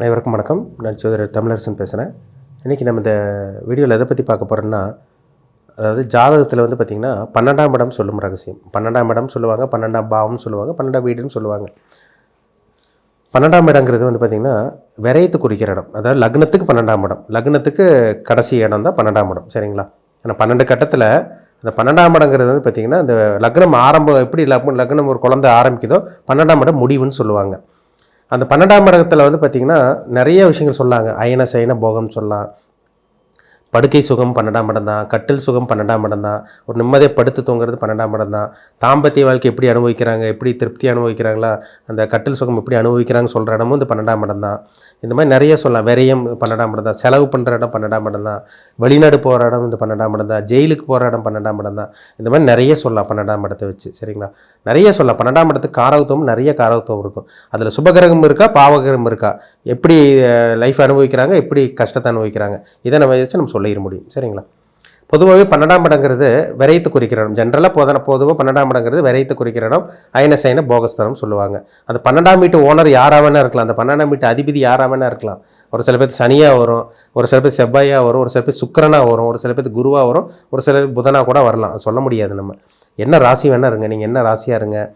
அனைவருக்கும் வணக்கம். நான் சோதரர் தமிழரசன் பேசுகிறேன் இன்றைக்கி நம்ம இந்த வீடியோவில் எதை பற்றி பார்க்க போகிறோம்னா அதாவது ஜாதகத்தில் வந்து பார்த்திங்கன்னா பன்னெண்டாம் இடம் சொல்லும் ரகசியம். பன்னெண்டாம் இடம் சொல்லுவாங்க பன்னெண்டாம் பாவம்னு சொல்லுவாங்க பன்னெண்டாம் வீடுன்னு சொல்லுவாங்க. பன்னெண்டாம் இடங்கிறது வந்து பார்த்திங்கன்னா விரயத்து குறிக்கிற இடம். அதாவது லக்னத்துக்கு பன்னெண்டாம் இடம். லக்னத்துக்கு கடைசி இடம் தான் பன்னெண்டாம் இடம். சரிங்களா? ஏன்னா பன்னெண்டு கட்டத்தில் அந்த பன்னெண்டாம் இடங்கிறது வந்து பார்த்திங்கன்னா அந்த லக்னம் ஆரம்பம் எப்படி லக்னம் லக்னம் ஒரு குழந்தை ஆரம்பிக்குதோ பன்னெண்டாம் இடம் முடிவுன்னு சொல்லுவாங்க. அந்த பன்னெண்டாம் இடத்துல வந்து பார்த்திங்கன்னா நிறைய விஷயங்கள் சொல்லாங்க அயன சயன போகம் சொல்லலாம். படுக்கை சுகம் பன்னெண்டாம் இடம் தான் கட்டில் சுகம் பன்னெண்டாம் இடம் தான் ஒரு நிம்மதியாக படுத்து தூங்குறது பன்னெண்டாம் இடம் தான். தாம்பத்திய வாழ்க்கை எப்படி அனுபவிக்கிறாங்க எப்படி திருப்தி அனுபவிக்கிறாங்களா அந்த கட்டில் சுகம் எப்படி அனுபவிக்கிறாங்க சொல்கிற இடமும் இந்த பன்னெண்டாம் இடம் தான். இந்த மாதிரி நிறைய சொல்லலாம். விரயம் பன்னெண்டாம் இடம் தான் செலவு பண்ணுற இடம் பன்னெண்டாம் இடம் தான் வெளிநாடு போகிற இடம் இந்த பன்னெண்டாம் இடம் தான் ஜெயிலுக்கு போகிற இடம் பன்னெண்டாம் இடம் தான். இந்த மாதிரி நிறைய சொல்லலாம் பன்னெண்டாம் இடத்தை வச்சு சரிங்களா? நிறைய சொல்லலாம். பன்னெண்டாம் இடத்துக்கு காரகத்துவம் நிறைய காரகத்துவம் இருக்கும். அதில் சுபகிரகம் இருக்கா பாவகிரகம் இருக்கா? எப்படி லைஃப் அனுபவிக்கிறாங்க எப்படி கஷ்டத்தை அனுபவிக்கிறாங்க? இதை நம்ம வச்சு நம்ம சொல்லிட முடியும். சரிங்களா? பொதுவாகவே பன்னெண்டாம் இடங்கிறது விரைத்து குறிக்கிற இடம். ஜென்ரலாக போதன பொதுவாக பன்னெண்டாம் இடங்கிறது விரைத்து குறிக்கிற இடம். அயனசைன போகஸ்தானம் சொல்லுவாங்க. அந்த பன்னெண்டாம் வீட்டு ஓனர் யாராக வேணா இருக்கலாம். அந்த பன்னெண்டாம் வீட்டு அதிபதி யாராக வேணா இருக்கலாம். ஒரு சில பேர் சனியாக வரும் ஒரு சில பேர் செவ்வாயாக வரும் ஒரு சில பேர் சுக்கரனாக வரும் ஒரு சில பேர் குருவாக வரும் ஒரு சில பேர் புதனாக கூட வரலாம். அது சொல்ல முடியாது நம்ம. என்ன ராசி வேணா இருங்க. நீங்கள் என்ன ராசியாக இருங்க.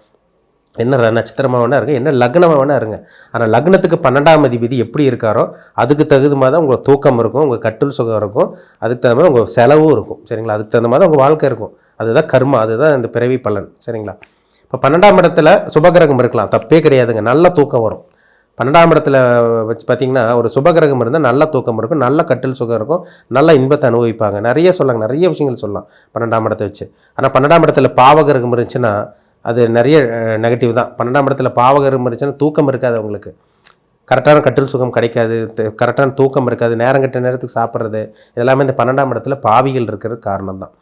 என்ன நட்சத்திரமாக நட்சத்திரமா வேணா இருங்க என்ன லக்னமாக வேணா இருங்க. ஆனால் லக்னத்துக்கு பன்னெண்டாம் அதிபதி எப்படி இருக்காரோ அதுக்கு தகுந்த மாதிரி தான் உங்கள் தூக்கம் இருக்கும் உங்கள் கட்டில் சுகம் இருக்கும் அதுக்கு தகுந்த மாதிரி உங்கள் செலவும் இருக்கும் சரிங்களா? அதுக்கு தகுந்த மாதிரி உங்கள் வாழ்க்கை இருக்கும். அதுதான் கர்மா அதுதான் இந்த பிறவி பலன் சரிங்களா? இப்போ பன்னெண்டாம் இடத்துல சுபகிரகம் இருக்கலாம் தப்பே கிடையாதுங்க நல்ல தூக்கம் வரும். பன்னெண்டாம் இடத்துல வச்சு பார்த்தீங்கன்னா ஒரு சுபகிரகம் இருந்தால் நல்ல தூக்கம் இருக்கும் நல்ல கட்டில் சுகம் இருக்கும் நல்ல இன்பத்தை அனுபவிப்பாங்க. நிறைய சொல்லாங்க நிறைய விஷயங்கள் சொல்லலாம் பன்னெண்டாம் இடத்தை வச்சு. ஆனால் பன்னெண்டாம் இடத்துல பாவகிரகம் இருந்துச்சுன்னா அது நிறைய நெகட்டிவ் தான். பன்னெண்டாம் இடத்துல பாவகிரகம் இருந்துச்சுன்னா தூக்கம் இருக்காது அவங்களுக்கு. கரெக்டான கட்டில் சுகம் கிடைக்காது கரெக்டான தூக்கம் இருக்காது நேரம் கட்ட நேரத்துக்கு சாப்பிட்றது இதெல்லாமே இந்த பன்னெண்டாம் இடத்துல பாவிகள் இருக்கிற காரணம் தான்.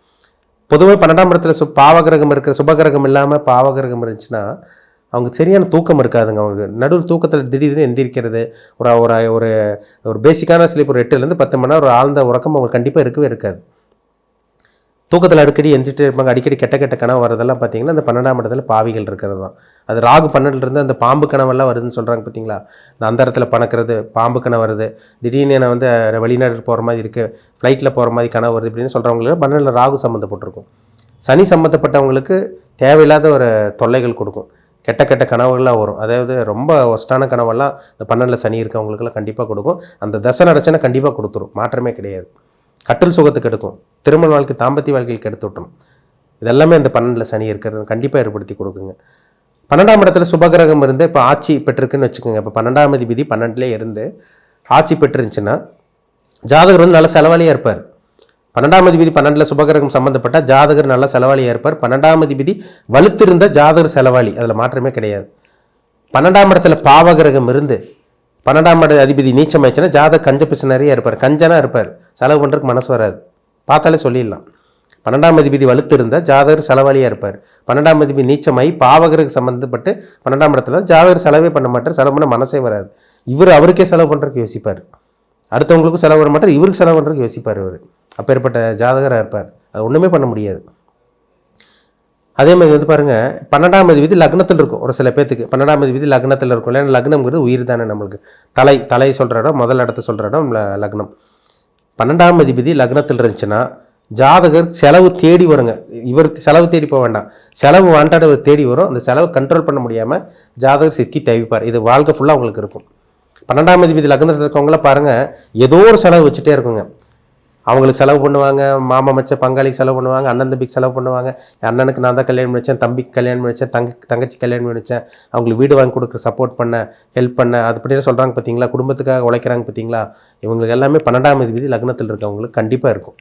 பொதுவாக பன்னெண்டாம் இடத்துல சு பாவகிரகம் இருக்கிற சுபகிரகம் இல்லாமல் பாவகிரகம் இருந்துச்சுன்னா அவங்க சரியான தூக்கம் இருக்காதுங்க அவங்க நடுவில் தூக்கத்தில் திடீர்னு எந்திரிக்கிறது ஒரு ஒரு ஒரு ஒரு பேசிக்கான ஸ்லீப் ஒரு எட்டுலேருந்து பத்து மணி நேரம் ஒரு ஆழ்ந்த உறக்கம் அவங்களுக்கு கண்டிப்பாக இருக்கவே இருக்காது. தூக்கத்தில் அடிக்கடி எந்திரிட்டு இருப்பாங்க. அடிக்கடி கெட்ட கெட்ட கனவு வரதெல்லாம் பார்த்தீங்கன்னா அந்த பன்னெண்டாம் இடத்துல பாவிகள் இருக்கிறது தான். அது ராகு பன்னெண்டுலேருந்து அந்த பாம்பு கனவெல்லாம் வருதுன்னு சொல்கிறாங்க பார்த்தீங்களா இந்த அந்த இடத்துல பணக்கிறது பாம்பு கனவு வருது. திடீர்னு நான் வந்து வெளிநாடு போகிற மாதிரி இருக்குது ஃப்ளைட்டில் போகிற மாதிரி கனவு வருது இப்படின்னு சொல்கிறவங்களுக்கு பன்னெண்டில் ராகு சம்மந்தப்பட்டிருக்கும் சனி சம்மந்தப்பட்டவங்களுக்கு தேவையில்லாத ஒரு தொல்லைகள் கொடுக்கும். கெட்ட கெட்ட கனவுகள்லாம் வரும். அதாவது ரொம்ப ஒஸ்டான கனவெல்லாம் இந்த பன்னெண்டில் சனி இருக்கவங்களுக்குலாம் கண்டிப்பாக கொடுக்கும். அந்த தசை நடச்சுன்னா கண்டிப்பாக கொடுத்துரும். மாற்றமே கிடையாது. கற்றல் சுகத்துக்கு எடுக்கும் திருமண வாழ்க்கை தாம்பத்திய வாழ்க்கையில் கெடுத்து விட்டுரும் இதெல்லாமே அந்த பன்னெண்டில் சனி இருக்கிறது. கண்டிப்பாக ஏற்படுத்தி கொடுக்குங்க. பன்னெண்டாம் இடத்துல சுபகிரகம் இருந்து இப்போ ஆட்சி பெற்றிருக்குன்னு வச்சுக்கோங்க. இப்போ பன்னெண்டாம் அதிபதி பன்னெண்டுலேயே இருந்து ஆட்சி பெற்றிருந்துச்சுன்னா ஜாதகர் வந்து நல்ல செலவாளியாக இருப்பார். பன்னெண்டாம் அதிபதி பன்னெண்டில் சுபகிரகம் சம்மந்தப்பட்ட ஜாதகர் நல்ல செலவாளியாக இருப்பார். பன்னெண்டாம் அதிபதி வலுத்திருந்த ஜாதகர் செலவாளி. அதில் மாற்றமே கிடையாது. பன்னெண்டாம் இடத்துல பாவகிரகம் இருந்து பன்னெண்டாம் இட அதிபதி நீச்சம் ஆயிடுச்சுன்னா ஜாதக கஞ்ச நிறைய இருப்பார். கஞ்சனா இருப்பார். செலவு பண்ணுறதுக்கு மனசு வராது. பார்த்தாலே சொல்லிடலாம். பன்னெண்டாம் அதிபதி வலுத்து இருந்தால் ஜாதகர் செலவாளியாக இருப்பார். பன்னெண்டாம் அதிபதி நீச்சமாகி பாவகருக்கு சம்மந்தப்பட்டு பன்னெண்டாம் இடத்துல ஜாதகர் செலவே பண்ண மாட்டார். செலவு பண்ண மனசே வராது. இவர் அவருக்கே செலவு பண்ணுறதுக்கு யோசிப்பார். அடுத்தவங்களுக்கும் செலவு பண்ண மாட்டார். இவருக்கு செலவு பண்ணுறதுக்கு யோசிப்பார் இவர். அப்பேற்பட்ட ஜாதகராக இருப்பார். அது ஒன்றுமே பண்ண முடியாது. அதே மாதிரி வந்து பாருங்க பன்னெண்டாம் விதி லக்னத்தில் இருக்கும் ஒரு சில பேத்துக்கு. பன்னெண்டாம் விதி லக்னத்தில் இருக்கும். இல்லைன்னா லக்னம்ங்கிறது உயிர் தானே நம்மளுக்கு. தலை தலை சொல்கிற இடம் முதல் இடத்த சொல்கிற இடம் லக்னம். பன்னெண்டாம் அதிபதி லக்னத்தில் இருந்துச்சுன்னா ஜாதகர் செலவு தேடி வருங்க. இவர் செலவு தேடி போக வேண்டாம். செலவு வாண்டாட தேடி வரும். அந்த செலவு கண்ட்ரோல் பண்ண முடியாமல் ஜாதகர் சிக்கி தவிப்பார். இது வாழ்க்கை ஃபுல்லாக அவங்களுக்கு இருக்கும். பன்னெண்டாம் அதிபதி லக்னத்தில் இருக்கவங்கள பாருங்கள் ஏதோ ஒரு செலவு வச்சுட்டே இருக்குங்க. அவங்களுக்கு செலவு பண்ணுவாங்க மாமா மச்ச பங்காளிக்கு செலவு பண்ணுவாங்க அண்ணன் தம்பிக்கு செலவு பண்ணுவாங்க. அண்ணனுக்கு நான் தான் கல்யாணம் வச்சேன் தம்பிக்கு கல்யாணம் பண்ணிச்சேன் தங்க தங்கச்சி கல்யாணம் பண்ணிச்சேன் அவங்களுக்கு வீடு வாங்கி கொடுக்க சப்போர்ட் பண்ண ஹெல்ப் பண்ண அது அப்படின்னு சொல்கிறாங்க பார்த்தீங்களா குடும்பத்துக்காக உழைக்கிறாங்க பார்த்தீங்களா இவங்களுக்கு எல்லாமே பன்னெண்டாம் தேதி லக்னத்தில் இருக்கவங்களுக்கு கண்டிப்பாக இருக்கும்.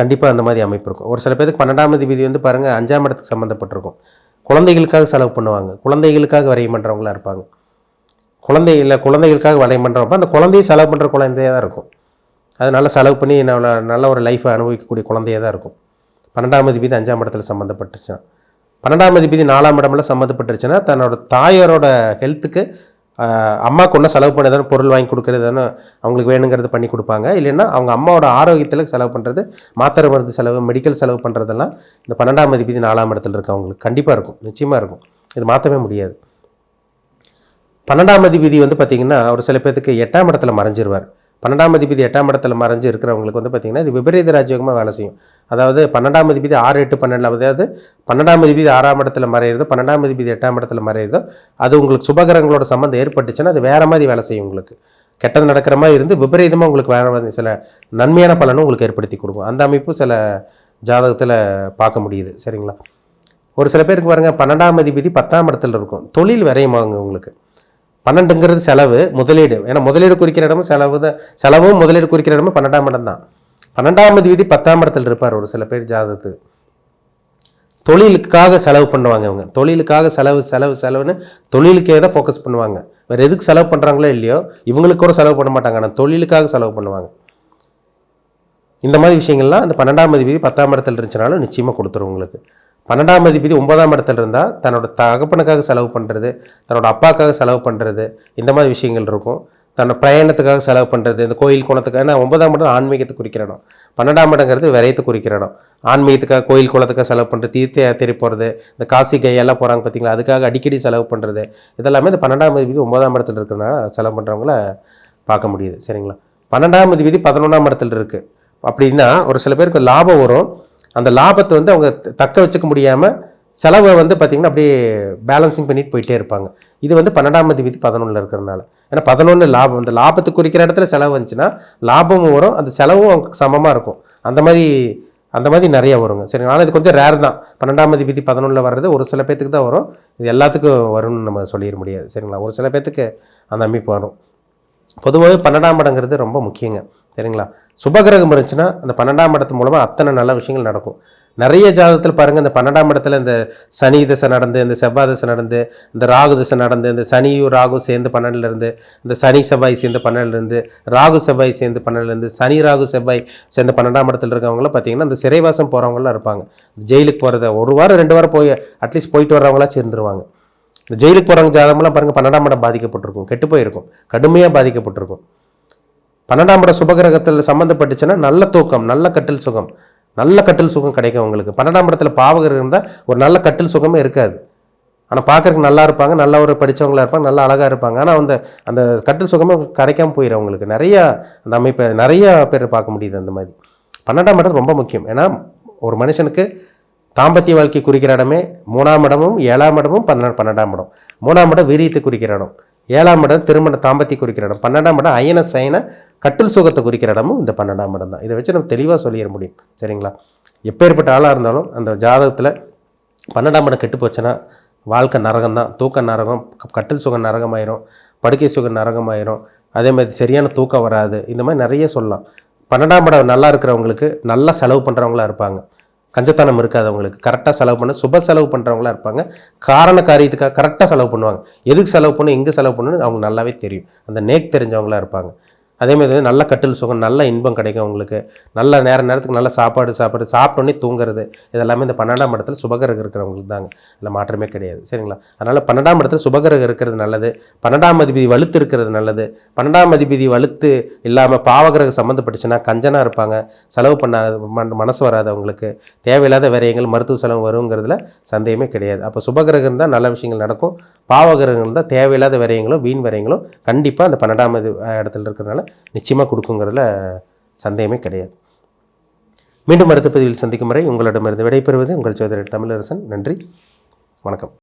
கண்டிப்பாக அந்த மாதிரி அமைப்பு இருக்கும். ஒரு சில பேருக்கு பன்னெண்டாம் தேதி வந்து பாருங்கள் அஞ்சாம் இடத்துக்கு சம்மந்தப்பட்டிருக்கும் குழந்தைகளுக்காக செலவு பண்ணுவாங்க. குழந்தைகளுக்காக வரையும் பண்ணுறவங்களாக இருப்பாங்க. குழந்தை இல்லை குழந்தைகளுக்காக வரையும் பண்ணுறப்ப அந்த குழந்தையை செலவு பண்ணுற குழந்தையாக தான் இருக்கும். அது நல்லா செலவு பண்ணி நல்ல நல்ல ஒரு லைஃப்பை அனுபவிக்கக்கூடிய குழந்தையாக தான் இருக்கும். பன்னெண்டாம் அதிபதி அஞ்சாம் இடத்துல சம்மந்தப்பட்டுச்சுன்னா பன்னெண்டாம் அதிபதி நாலாம் இடம்ல சம்மந்தப்பட்டுருச்சுன்னா தன்னோட தாயாரோட ஹெல்த்துக்கு அம்மாவுக்கு ஒன்றும் செலவு பண்ண ஏதாவது பொருள் வாங்கி கொடுக்குறது தானே அவங்களுக்கு வேணுங்கிறது பண்ணி கொடுப்பாங்க. இல்லைன்னா அவங்க அம்மாவோட ஆரோக்கியத்தில் செலவு பண்ணுறது மாத்திரை மருந்து செலவு மெடிக்கல் செலவு பண்ணுறதெல்லாம் இந்த பன்னெண்டாம் அதிபதி நாலாம் இடத்துல இருக்கவங்களுக்கு கண்டிப்பாக இருக்கும். நிச்சயமாக இருக்கும். இது மாற்றவே முடியாது. பன்னெண்டாம் அதிபதி வந்து பார்த்திங்கன்னா ஒரு சில பேர்த்துக்கு எட்டாம் இடத்துல மறைஞ்சிருவார். பன்னெண்டாம் அதிபதி எட்டாம் இடத்துல மறைஞ்சு இருக்கிறவங்களுக்கு வந்து பார்த்திங்கன்னா இது விபரீத ராஜயோகமாக வேலை செய்யும். அதாவது பன்னெண்டாம் அதிபதி ஆறு எட்டு பன்னெண்டு அதாவது பன்னெண்டாம் அதிபதி ஆறாம் இடத்துல மறையிறதோ பன்னெண்டாம் அதிபதி எட்டாம் இடத்துல மறையிறதோ அது உங்களுக்கு சுபகரங்களோட சம்மந்தம் ஏற்பட்டுச்சுன்னா அது வேறு மாதிரி வேலை செய்யும் உங்களுக்கு. கெட்டது நடக்கிற மாதிரி இருந்து விபரீதமாக உங்களுக்கு வேறு சில நன்மையான பலனும் உங்களுக்கு ஏற்படுத்தி கொடுக்கும். அந்த அமைப்பு சில ஜாதகத்தில் பார்க்க முடியுது. சரிங்களா? ஒரு சில பேருக்கு பாருங்க பன்னெண்டாம் அதிபதி பத்தாம் இடத்துல இருக்கும். தொழில் விரையுமாங்க உங்களுக்கு. பன்னெண்டுங்கிறது செலவு முதலீடு. ஏன்னா முதலீடு குறிக்கிற இடமும் செலவு தான். செலவும் முதலீடு குறிக்கிற இடமும் பன்னெண்டாம் இடம் தான். பன்னெண்டாம் விதி பத்தாம் இடத்துல இருப்பார் ஒரு சில பேர் ஜாதகத்துக்கு தொழிலுக்காக செலவு பண்ணுவாங்க இவங்க. தொழிலுக்காக செலவு செலவு செலவுன்னு தொழிலுக்கே தான் ஃபோக்கஸ் பண்ணுவாங்க. வேறு எதுக்கு செலவு பண்ணுறாங்களோ இல்லையோ இவங்களுக்கு கூட செலவு பண்ண மாட்டாங்க. ஆனால் தொழிலுக்காக செலவு பண்ணுவாங்க. இந்த மாதிரி விஷயங்கள்லாம் அந்த பன்னெண்டாம் தேதி பத்தாம் இடத்துல இருந்துச்சுனாலும் நிச்சயமாக கொடுத்துரும் உங்களுக்கு. பன்னெண்டாம் அதிபதி ஒன்பதாம் இடத்துல இருந்தால் தன்னோட தகப்பனுக்காக செலவு பண்ணுறது தன்னோட அப்பாக்காக செலவு பண்ணுறது இந்த மாதிரி விஷயங்கள் இருக்கும். தன்னோட பிரயாணத்துக்காக செலவு பண்ணுறது இந்த கோயில் குளத்துக்காக ஏன்னா ஒன்பதாம் இடம் ஆன்மீகத்தை குறிக்கிறணும் பன்னெண்டாம் இடங்கிறது விரயத்தை குறிக்கிறணும் ஆன்மீகத்துக்காக கோயில் குளத்துக்காக செலவு பண்ணுறது தீர்த்த யாத்திரை போகிறது இந்த காசி கையெல்லாம் போகிறாங்க பார்த்தீங்களா அதுக்காக அடிக்கடி செலவு பண்ணுறது இதெல்லாமே இந்த பன்னெண்டாம் அதிபதி ஒன்பதாம் இடத்துல இருக்கிறனால செலவு பண்ணுறவங்கள பார்க்க முடியுது. சரிங்களா? பன்னெண்டாம் அதிபதி பதினொன்றாம் இடத்துல இருக்குது அப்படின்னா ஒரு சில பேருக்கு லாபம் வரும் அந்த லாபத்தை வந்து அவங்க தக்க வச்சுக்க முடியாமல் செலவை வந்து பார்த்திங்கன்னா அப்படியே பேலன்சிங் பண்ணிட்டு போயிட்டே இருப்பாங்க. இது வந்து பன்னெண்டாம் தேதி பதினொன்றில் இருக்கிறனால ஏன்னா பதினொன்று லாபம் அந்த லாபத்தை குறிக்கிற இடத்துல செலவு வந்துச்சுன்னா லாபமும் வரும் அந்த செலவும் அவங்களுக்கு சமமாக இருக்கும். அந்த மாதிரி அந்த மாதிரி நிறைய வருங்க. சரி ஆனால் இது கொஞ்சம் ரேர் தான். பன்னெண்டாம் அதிபதி பதினொன்றில் வர்றது ஒரு சில பேத்துக்கு தான் வரும். இது எல்லாத்துக்கும் வரும்னு நம்ம சொல்லிட முடியாது. சரிங்களா? ஒரு சில பேத்துக்கு அந்த அமைப்பு வரும். பொதுவாகவே பன்னெண்டாம் இடங்கிறது ரொம்ப முக்கியங்க சரிங்களா? சுபகிரகம் இருந்துச்சுன்னா அந்த பன்னெண்டாம் இடத்து மூலமாக அத்தனை நல்ல விஷயங்கள் நடக்கும். நிறைய ஜாதகத்தில் பாருங்கள் இந்த பன்னெண்டாம் இடத்துல இந்த சனி திசை நடந்து இந்த செவ்வாய் திசை நடந்து இந்த ராகு திசை நடந்து இந்த சனியும் ராகு சேர்ந்து பன்னெண்டுலேருந்து இந்த சனி செவ்வாய் சேர்ந்து பன்னெண்டுலேருந்து ராகு செவ்வாய் சேர்ந்து பன்னெண்டுலேருந்து சனி ராகு செவ்வாய் சேர்ந்து பன்னெண்டாம் இடத்துல இருக்கவங்களாம் பார்த்தீங்கன்னா இந்த சிறைவாசம் போகிறவங்களாம் இருப்பாங்க. ஜெயிலுக்கு போகிறத ஒரு வாரம் ரெண்டு வாரம் போய் அட்லீஸ்ட் போயிட்டு வர்றவங்களா சேர்ந்துருவாங்க இந்த ஜெயிலுக்கு போகிறவங்க ஜாதகம்லாம் பாருங்கள் பன்னெண்டாம் இடம் பாதிக்கப்பட்டிருக்கும் கெட்டு போயிருக்கும் கடுமையாக பாதிக்கப்பட்டிருக்கும். பன்னெண்டாம் இடம் சுபகிரகத்தில் சம்மந்தப்பட்டுச்சுன்னா நல்ல தூக்கம் நல்ல கட்டில் சுகம் நல்ல கட்டில் சுகம் கிடைக்கும் உங்களுக்கு பன்னெண்டாம் இடத்துல பாவகர் இருந்தால் ஒரு நல்ல கட்டில் சுகமே இருக்காது. ஆனால் பார்க்குறக்கு நல்லா இருப்பாங்க நல்ல ஒரு படிச்சவங்களா இருப்பாங்க நல்லா அழகாக இருப்பாங்க. ஆனால் அந்த அந்த கட்டில் சுகமே கிடைக்காம போயிடும் அவங்களுக்கு. நிறையா அந்த அமைப்பை நிறையா பேர் பார்க்க முடியுது அந்த மாதிரி. பன்னெண்டாம் இடம் ரொம்ப முக்கியம். ஏன்னா ஒரு மனுஷனுக்கு தாம்பத்திய வாழ்க்கை குறிக்கிற இடமே மூணாம் இடமும் ஏழாம் இடமும் பன்னெண்டு பன்னெண்டாம் இடம். மூணாம் இடம் வீரியத்தை குறிக்கிற இடம். ஏழாம் இடம் திருமண தாம்பத்திய குறிக்கிற இடம். பன்னெண்டாம் இடம் அயன சயன கட்டில் சுகத்தை குறிக்கிற இடமும் இந்த பன்னெண்டாம் இடம் தான். இதை வச்சு நம்ம தெளிவாக சொல்லிட முடியும். சரிங்களா? எப்பேற்பட்ட ஆளாக இருந்தாலும் அந்த ஜாதகத்தில் பன்னெண்டாம் இடம் கெட்டு போச்சுன்னா வாழ்க்கை நரகம் தான். தூக்க நரகம் கட்டில் சுகம் நரகமாயிரும் படுக்கை சுகம் நரகமாயிரும். அதே மாதிரி சரியான தூக்கம் வராது. இந்த மாதிரி நிறைய சொல்லலாம். பன்னெண்டாம் இடம் நல்லா இருக்கிறவங்களுக்கு நல்லா செலவு பண்ணுறவங்களா இருப்பாங்க. கஞ்சத்தனம் இருக்காது அவங்களுக்கு. கரெக்டாக செலவு பண்ண சுப செலவு பண்ணுறவங்களா இருப்பாங்க. காரண காரியத்துக்காக கரெக்டாக செலவு பண்ணுவாங்க. எதுக்கு செலவு பண்ணணும் எங்கே செலவு பண்ணணும்னு அவங்க நல்லாவே தெரியும். அந்த நேக் தெரிஞ்சவங்களா இருப்பாங்க. அதேமாதிரி வந்து நல்ல கட்டில் சுகம் நல்ல இன்பம் கிடைக்கும் உங்களுக்கு. நல்ல நேர நேரத்துக்கு நல்ல சாப்பாடு சாப்பாடு சாப்பிட்டோன்னே தூங்குறது. இதெல்லாமே இந்த பன்னெண்டாம் இடத்துல சுபகிரகம் இருக்கிறவங்களுக்கு தாங்க. இல்லை மாற்றமே கிடையாது. சரிங்களா? அதனால் பன்னெண்டாம் இடத்துல சுபகரகம் இருக்கிறது நல்லது. பன்னெண்டாம் அதிபதி வலுத்து இருக்கிறது நல்லது. பன்னெண்டாம் அதிபதி வலுத்து இல்லாமல் பாவகிரகம் சம்மந்தப்பட்டுச்சுன்னா கஞ்சனாக இருப்பாங்க. செலவு பண்ண மன் மனசு வராது அவங்களுக்கு தேவையில்லாத விரயங்கள் மருத்துவ செலவு வருங்கிறதுல சந்தேகமே கிடையாது. அப்போ சுபகிரகம் தான் நல்ல விஷயங்கள் நடக்கும். பாவகிரகங்கள் தான் தேவையில்லாத விரயங்களும் வீண் விரயங்களும் கண்டிப்பாக அந்த பன்னெண்டாம் இது இடத்துல இருக்கிறதுனால நிச்சயமாக கொடுக்குங்கிறதுல சந்தேகமே கிடையாது. மீண்டும் அடுத்த பதிவில் சந்திக்கும் வரை உங்களிடமிருந்து விடைபெறுவது உங்கள் சோதரர் தமிழரசன். நன்றி. வணக்கம்.